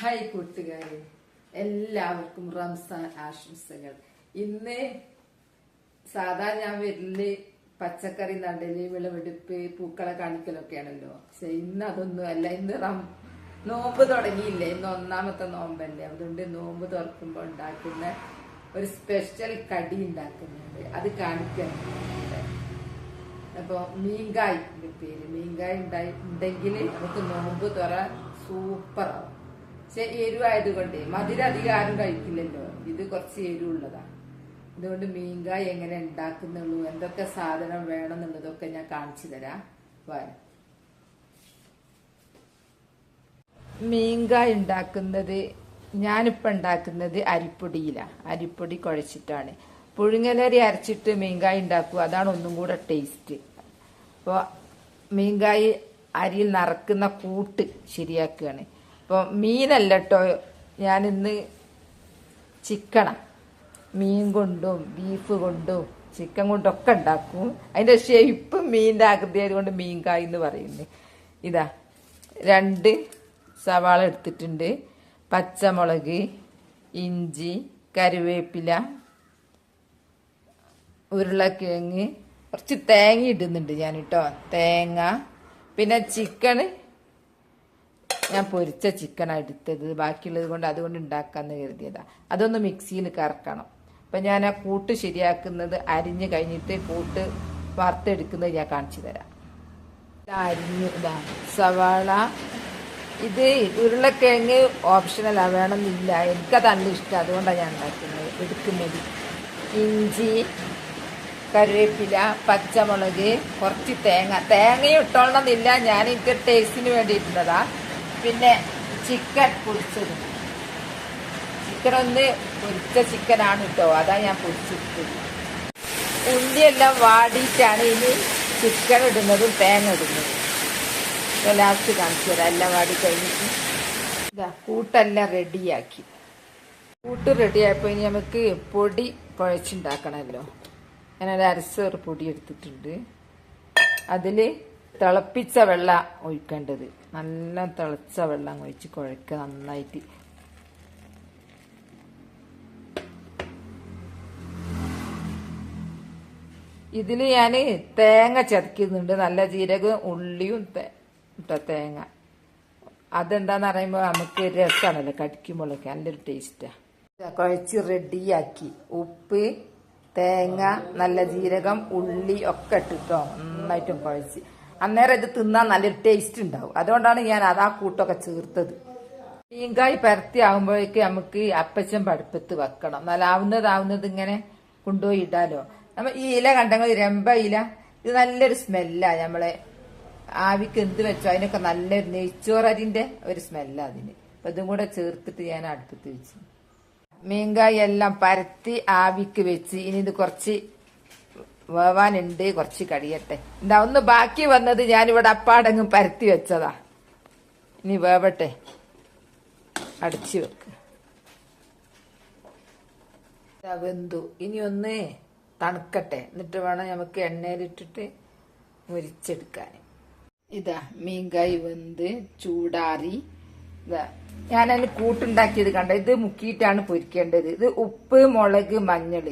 Hi കൂട്ടുകാരെ. എല്ലാവർക്കും റംസാൻ ആശംസകൾ. ഇന്ന് സാധാ ഞാൻ വരൽ പച്ചക്കറി നടൽ വിളവെടുപ്പ് പൂക്കളെ കാണിക്കലൊക്കെയാണല്ലോ. പക്ഷെ ഇന്ന് അതൊന്നും അല്ല. ഇന്ന് റം നോമ്പ് തുടങ്ങിയില്ലേ? ഇന്ന് ഒന്നാമത്തെ നോമ്പല്ലേ? അതുകൊണ്ട് നോമ്പ് തുറക്കുമ്പോൾ ഉണ്ടാക്കുന്ന ഒരു സ്പെഷ്യൽ കടി ഉണ്ടാക്കുന്നുണ്ട്. അത് കാണിക്കാൻ അപ്പോൾ മീൻകായ് പേര്. മീൻകായ് ഉണ്ടായി ഉണ്ടെങ്കിൽ നമുക്ക് നോമ്പ് തുറ സൂപ്പർ ആവും പക്ഷെ എരിവായതുകൊണ്ട് മധുരം അധികം ആരും കഴിക്കില്ലല്ലോ. ഇത് കുറച്ച് എരിവുള്ളതാണ് അതുകൊണ്ട് മീൻകായ് എങ്ങനെ ഉണ്ടാക്കുന്നുള്ളൂ എന്തൊക്കെ സാധനം വേണം എന്നുള്ളതൊക്കെ ഞാൻ കാണിച്ചു തരാം. വരാം മീൻകായ് ഉണ്ടാക്കുന്നത് ഞാനിപ്പോൾ ഉണ്ടാക്കുന്നത് അരിപ്പൊടിയിലാണ് അരിപ്പൊടി കുഴച്ചിട്ടാണ്. പുഴുങ്ങലരി അരച്ചിട്ട് മീൻകായ് ഉണ്ടാക്കുക. അതാണ് ഒന്നും കൂടെ ടേസ്റ്റ്. അപ്പോൾ മീൻകായ് അരിയിൽ നിറക്കുന്ന കൂട്ട് ശരിയാക്കുകയാണ്. അപ്പോൾ മീനല്ല കേട്ടോ ഞാനിന്ന് ചിക്കണ മീൻ കൊണ്ടും ബീഫ് കൊണ്ടും ചിക്കൻ കൊണ്ടും ഒക്കെ ഉണ്ടാക്കും. അതിന്റെ ഷേപ്പ് മീനിന്റെ ആകൃതി ആയതുകൊണ്ട് മീൻകായ് എന്ന് പറയുന്നത് ഇതാ രണ്ട് സവാള എടുത്തിട്ടുണ്ട്. പച്ചമുളക് ഇഞ്ചി കരുവേപ്പില ഉരുളക്കിഴങ്ങ് കുറച്ച് തേങ്ങ ഇടുന്നുണ്ട് ഞാൻ കേട്ടോ തേങ്ങ പിന്നെ ചിക്കന് ഞാൻ പൊരിച്ച ചിക്കനാണ് എടുത്തത്. ബാക്കിയുള്ളത് കൊണ്ട് അതുകൊണ്ട് ഉണ്ടാക്കാന്ന് കരുതിയതാ. അതൊന്ന് മിക്സിയിൽ കറക്കണം. അപ്പം ഞാൻ ആ കൂട്ട് ശരിയാക്കുന്നത് അരിഞ്ഞ് കഴിഞ്ഞിട്ട് കൂട്ട് വറുത്തെടുക്കുന്നത് ഞാൻ കാണിച്ചു തരാം. അരിഞ്ഞ് ഇതാ സവാള ഇത് ഉരുളക്കിഴങ്ങ് ഓപ്ഷനലാണ് വേണമെന്നില്ല. എനിക്കത് നല്ല ഇഷ്ടം. അതുകൊണ്ടാണ് ഞാൻ ഉണ്ടാക്കുന്നത്. എടുക്കുന്നത്. ഇഞ്ചി കറിവേപ്പില പച്ചമുളക് കുറച്ച് തേങ്ങ. തേങ്ങയും ഇട്ടോളണമെന്നില്ല. ഞാൻ എനിക്ക് ടേസ്റ്റിന് വേണ്ടിയിട്ടുള്ളതാ. പിന്നെ ചിക്കൻ പൊരിച്ചത്. ചിക്കൻ ഒന്ന് പൊരിച്ച ചിക്കനാണ് കേട്ടോ അതാ ഞാൻ പൊരിച്ചിട്ടത്. ഉള്ളിയെല്ലാം വാടിയിട്ടാണ് ഇനി ചിക്കൻ ഇടുന്നതും തേങ്ങ ഇടുന്നതും. ലാസ്റ്റ് കാണിച്ചു തരാം. എല്ലാം വാടി കഴിഞ്ഞിട്ട്. ഇതാ കൂട്ടെല്ലാം റെഡിയാക്കി കൂട്ട് റെഡിയായപ്പോൾ ഇനി നമുക്ക് പൊടി കുഴച്ചുണ്ടാക്കണമല്ലോ ഞാൻ ഒരു അരസേറ് പൊടി എടുത്തിട്ടുണ്ട്. അതിൽ തിളപ്പിച്ച വെള്ളം ഒഴിക്കേണ്ടത്. നല്ല തിളച്ച വെള്ളം ഒഴിച്ച് കുഴക്കുക നന്നായിട്ട്. ഇതിൽ ഞാൻ തേങ്ങ ചതക്കുന്നുണ്ട്. നല്ല ജീരകവും ഉള്ളിയും ഇട്ട തേങ്ങ. അതെന്താന്ന് പറയുമ്പോൾ നമുക്ക് രസമാണല്ലോ കടിക്കുമ്പോഴൊക്കെ നല്ലൊരു ടേസ്റ്റാണ് കുഴച്ച് റെഡിയാക്കി ഉപ്പ് തേങ്ങ നല്ല ജീരകം ഉള്ളി ഒക്കെ ഇട്ടിട്ടോ. നന്നായിട്ടും കുഴച്ച്. അന്നേരം ഇത് തിന്നാൻ നല്ലൊരു ടേസ്റ്റ് ഉണ്ടാവും. അതുകൊണ്ടാണ് ഞാൻ ആ കൂട്ടൊക്കെ ചേർത്തത്. മീൻകായ് പരത്തി ആകുമ്പോഴേക്ക് നമുക്ക് അപ്പച്ചൻ പടുപ്പത്ത് വെക്കണം. എന്നാൽ ആവുന്നതാവുന്നത് ഇങ്ങനെ കൊണ്ടുപോയി ഇടാലോ. നമ്മ ഈ ഇല കണ്ടെങ്കിൽ രമ്പ ഇല ഇത് നല്ലൊരു സ്മെല്ലാ നമ്മളെ ആവിക്ക് എന്ത് വെച്ചോ അതിനൊക്കെ നല്ലൊരു നെയ്ച്ചോറതിന്റെ ഒരു സ്മെല്ലാ അതിന്. അപ്പൊ ഇതും കൂടെ ചേർത്തിട്ട് ഞാൻ അടുപ്പത്ത് വെച്ചു. മീൻകായ് എല്ലാം പരത്തി ആവിക്ക് വെച്ച് ഇനി ഇത് കുറച്ച് വേവാനുണ്ട് കുറച്ച് കഴിയട്ടെ. എന്താ ഒന്ന് ബാക്കി വന്നത് ഞാനിവിടെ അപ്പാടങ്ങ് പരത്തി വെച്ചതാ. ഇനി വേവട്ടെ. അടച്ചു വെക്ക്. വെന്തു. ഇനി ഒന്ന് തണുക്കട്ടെ. എന്നിട്ട് വേണം നമുക്ക് എണ്ണയിലിട്ടിട്ട് മുരിച്ചെടുക്കാൻ. ഇതാ മീൻകായ് വെന്ത് ചൂടാറി. ഇതാ അതിന് കൂട്ടുണ്ടാക്കിയത് കണ്ട? ഇത് മുക്കിയിട്ടാണ് പൊരിക്കേണ്ടത്. ഇത് ഉപ്പ് മുളക് മഞ്ഞൾ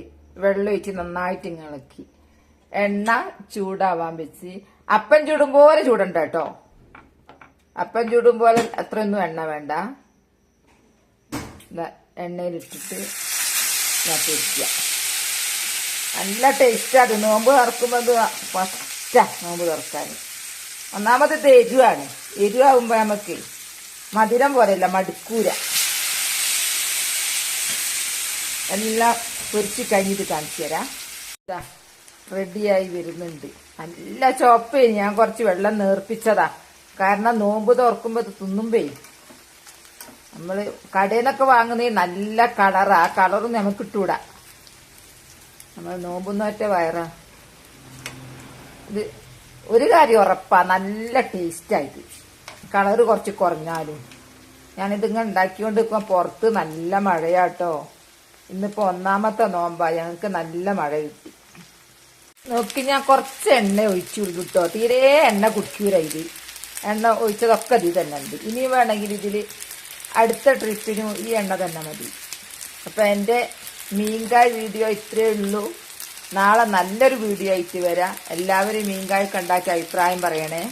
വെള്ളം ഒഴിച്ച് നന്നായിട്ട് ഇളക്കി. എണ്ണ ചൂടാവാൻ വെച്ച് അപ്പം ചൂടും പോലെ ചൂടണ്ട കേട്ടോ. അപ്പം ചൂടും പോലെ അത്രയൊന്നും എണ്ണ വേണ്ട. എണ്ണയിലിട്ടിട്ട് ഞാൻ പൊരിക്കുക നല്ല ടേസ്റ്റ് അത്. നോമ്പ് തുറക്കുമ്പോൾ അത് ഫസ്റ്റാ നോമ്പ് തുറക്കാൻ. ഒന്നാമത് ഇത് എരിവാണ്. എരിവാകുമ്പോൾ നമുക്ക് മധുരം പോലെയല്ല മടുക്കൂര. എല്ലാം പൊരിച്ച് കഴിഞ്ഞിട്ട് കാണിച്ചു തരാം. റെഡിയായി വരുന്നുണ്ട്. നല്ല ചോപ്പ് ഞാൻ കുറച്ച് വെള്ളം നേർപ്പിച്ചതാ. കാരണം നോമ്പ് തുറക്കുമ്പോൾ ഇത് തിന്നുമ്പേ. നമ്മൾ കടയിൽ നിന്നൊക്കെ വാങ്ങുന്ന നല്ല കളറാ. ആ കളറും നമുക്ക് ഇട്ടൂടാ നമ്മൾ നോമ്പുന്നൊറ്റ വയറാ. ഇത് ഒരു കാര്യം ഉറപ്പാ. നല്ല ടേസ്റ്റായിട്ട് കളറ് കുറച്ച് കുറഞ്ഞാലും. ഞാനിതിങ്ങനെ ഉണ്ടാക്കിക്കൊണ്ട് നിൽക്കുമ്പോൾ പുറത്ത് നല്ല മഴയാട്ടോ. ഇന്നിപ്പോ ഒന്നാമത്തെ നോമ്പാ. ഞങ്ങൾക്ക് നല്ല മഴ കിട്ടി. നോക്കി ഞാൻ കുറച്ച് എണ്ണ ഒഴിച്ചുള്ളൂ കേട്ടോ തീരെ എണ്ണ കുടിക്കൂല ഇത്. എണ്ണ ഒഴിച്ചതൊക്കെ ഇത് തന്നെ ഉണ്ട്. ഇനി വേണമെങ്കിൽ ഇതിൽ അടുത്ത ട്രിപ്പിനും ഈ എണ്ണ തന്നെ മതി. അപ്പം എന്റെ മീൻകായ് വീഡിയോ ഇത്രയേ ഉള്ളൂ. നാളെ നല്ലൊരു വീഡിയോ ആയിട്ട് വരാം. എല്ലാവരും മീൻകായ് കണ്ടാക്കി അഭിപ്രായം പറയണേ.